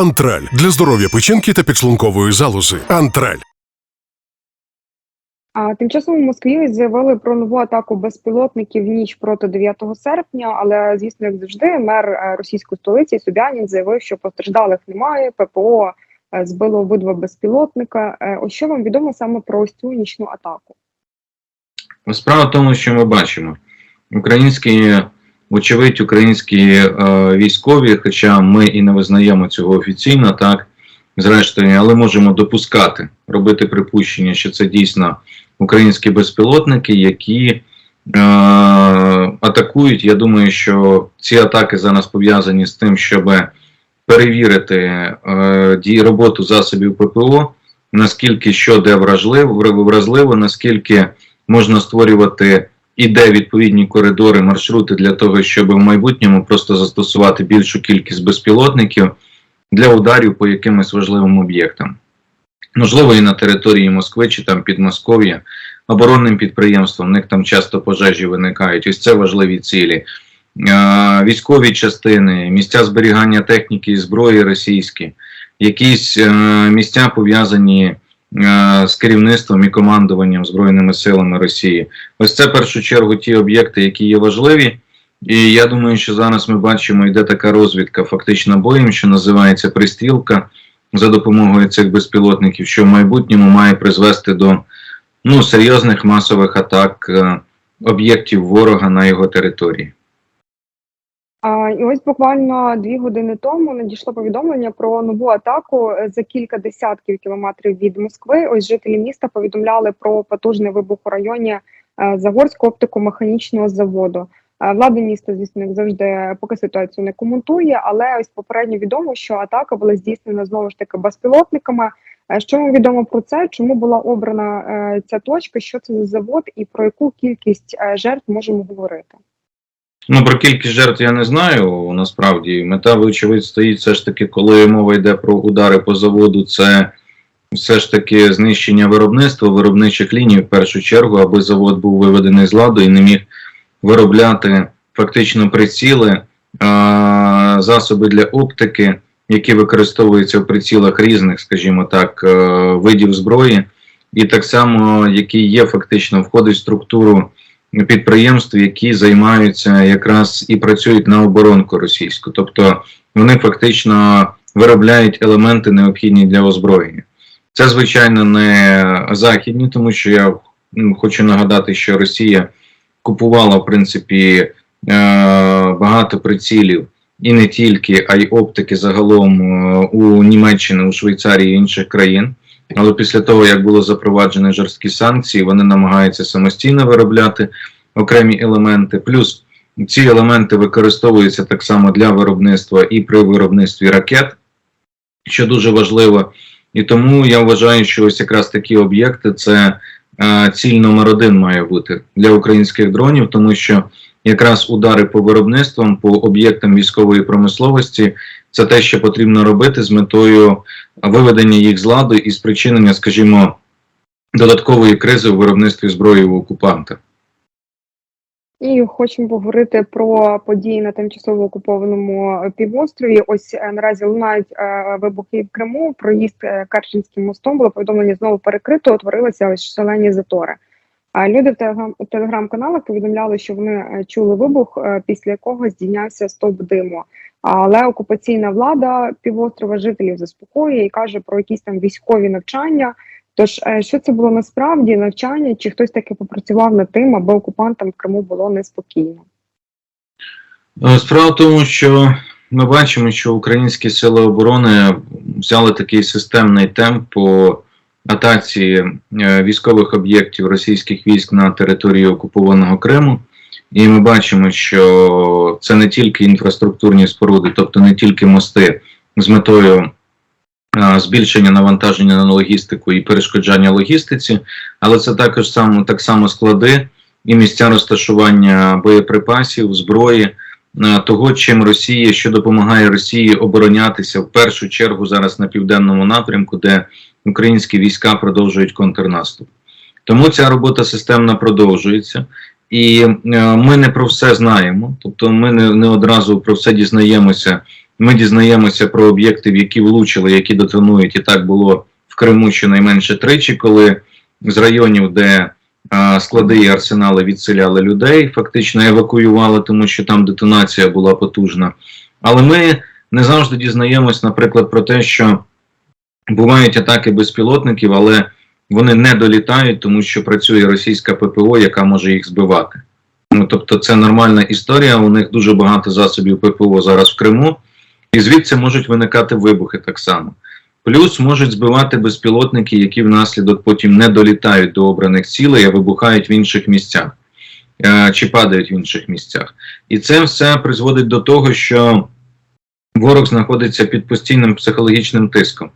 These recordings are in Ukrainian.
Антраль для здоров'я печінки та підшлункової залози. Антраль. А тим часом у Москві заявили про нову атаку безпілотників в ніч проти 9 серпня. Але звісно, як завжди, мер е, російської столиці Собянін заявив, що постраждалих немає. ППО е, збило обидва безпілотника. Е, Ось що вам відомо саме про ось цю нічну атаку? Справа в тому, що ми бачимо. Українські, вочевидь, українські е, військові, хоча ми і не визнаємо цього офіційно, так, зрештою, але можемо допускати, робити припущення, що це дійсно українські безпілотники, які е, атакують. Я думаю, що ці атаки зараз пов'язані з тим, щоб перевірити е, роботу засобів ППО, наскільки що де вражливо, вразливо, наскільки можна створювати і де відповідні коридори, маршрути для того, щоб в майбутньому просто застосувати більшу кількість безпілотників для ударів по якимось важливим об'єктам. Можливо, і на території Москви чи там Підмосков'я, оборонним підприємствам, в них там часто пожежі виникають. Ось це важливі цілі. Військові частини, місця зберігання техніки і зброї російські, якісь е, місця пов'язані з керівництвом і командуванням Збройними силами Росії. Ось це в першу чергу ті об'єкти, які є важливі. І я думаю, що зараз ми бачимо, йде така розвідка фактично боєм, що називається пристрілка за допомогою цих безпілотників, що в майбутньому має призвести до ну, серйозних масових атак е, об'єктів ворога на його території. А, і ось буквально дві години тому надійшло повідомлення про нову атаку е, за кілька десятків кілометрів від Москви. Ось жителі міста повідомляли про потужний вибух у районі е, Загорського оптико-механічного заводу. Е, Влада міста, звісно, як завжди, поки ситуацію не коментує, але ось попередньо відомо, що атака була здійснена знову ж таки безпілотниками. Що вам відомо про це? Чому була обрана ця точка? Що це за завод і про яку кількість жертв можемо говорити? Ну, про кількість жертв я не знаю. Насправді мета, вочевидь, стоїть все ж таки, коли мова йде про удари по заводу, це все ж таки знищення виробництва, виробничих ліній в першу чергу, аби завод був виведений з ладу і не міг виробляти фактично приціли, засоби для оптики, які використовуються в прицілах різних, скажімо так, е, видів зброї, і так само, які є фактично входить в структуру підприємств, які займаються якраз і працюють на оборонку російську, тобто вони фактично виробляють елементи необхідні для озброєння. Це звичайно не західні, тому що я хочу нагадати, що Росія купувала в принципі е, багато прицілів і не тільки, а й оптики загалом е, у Німеччини, у Швейцарії і інших країн. Але після того, як було запроваджені жорсткі санкції, вони намагаються самостійно виробляти окремі елементи. Плюс ці елементи використовуються так само для виробництва і при виробництві ракет, що дуже важливо. І тому я вважаю, що ось якраз такі об'єкти це е, ціль номер один має бути для українських дронів, тому що якраз удари по виробництвам, по об'єктам військової промисловості це те, що потрібно робити з метою виведення їх з ладу і спричинення, скажімо, додаткової кризи у виробництві зброї у окупанта. І хочемо поговорити про події на тимчасово окупованому півострові. Ось е, наразі лунають е, вибухи в Криму. Проїзд е, Керченським мостом було повідомлення знову перекрито. Утворилися ось шалені затори. А люди в телеграм в телеграм-каналах повідомляли, що вони е, чули вибух, після якого здійнявся стовп диму. Але окупаційна влада півострова жителів заспокоює і каже про якісь там військові навчання. Тож, е, що це було насправді навчання, чи хтось таки попрацював над тим, аби окупантам в Криму було неспокійно? Е, Справа в тому, що ми бачимо, що українські сили оборони взяли такий системний темп по атаці е, військових об'єктів російських військ на території окупованого Криму. І ми бачимо, що це не тільки інфраструктурні споруди, тобто не тільки мости з метою збільшення навантаження на логістику і перешкоджання логістиці, але це також сам, так само склади і місця розташування боєприпасів, зброї, того, чим Росія, що допомагає Росії оборонятися в першу чергу зараз на південному напрямку, де українські війська продовжують контрнаступ. Тому ця робота системно продовжується. І е, ми не про все знаємо, тобто ми не, не одразу про все дізнаємося. Ми дізнаємося про об'єкти, в які влучили, які детонують, і так було в Криму щонайменше тричі, коли з районів, де а, склади і арсенали відселяли людей, фактично евакуювали, тому що там детонація була потужна. Але ми не завжди дізнаємось, наприклад, про те, що бувають атаки безпілотників, але вони не долітають, тому що працює російська ППО, яка може їх збивати. Ну, тобто, це нормальна історія. У них дуже багато засобів ППО зараз в Криму, і звідси можуть виникати вибухи так само. Плюс можуть збивати безпілотники, які внаслідок потім не долітають до обраних цілей, а вибухають в інших місцях е, чи падають в інших місцях. І це все призводить до того, що ворог знаходиться під постійним психологічним тиском.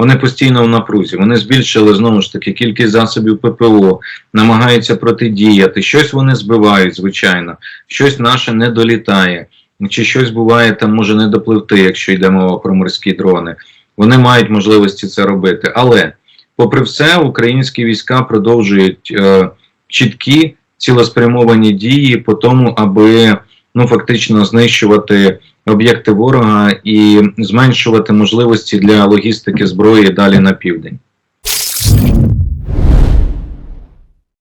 Вони постійно в напрузі. Вони збільшили знову ж таки кількість засобів ППО, намагаються протидіяти. Щось вони збивають, звичайно, щось наше не долітає, чи щось буває там може не допливти, якщо йде мова про морські дрони. Вони мають можливості це робити. Але, попри все, українські війська продовжують е, чіткі цілеспрямовані дії по тому, аби ну фактично знищувати об'єкти ворога і зменшувати можливості для логістики зброї далі на південь.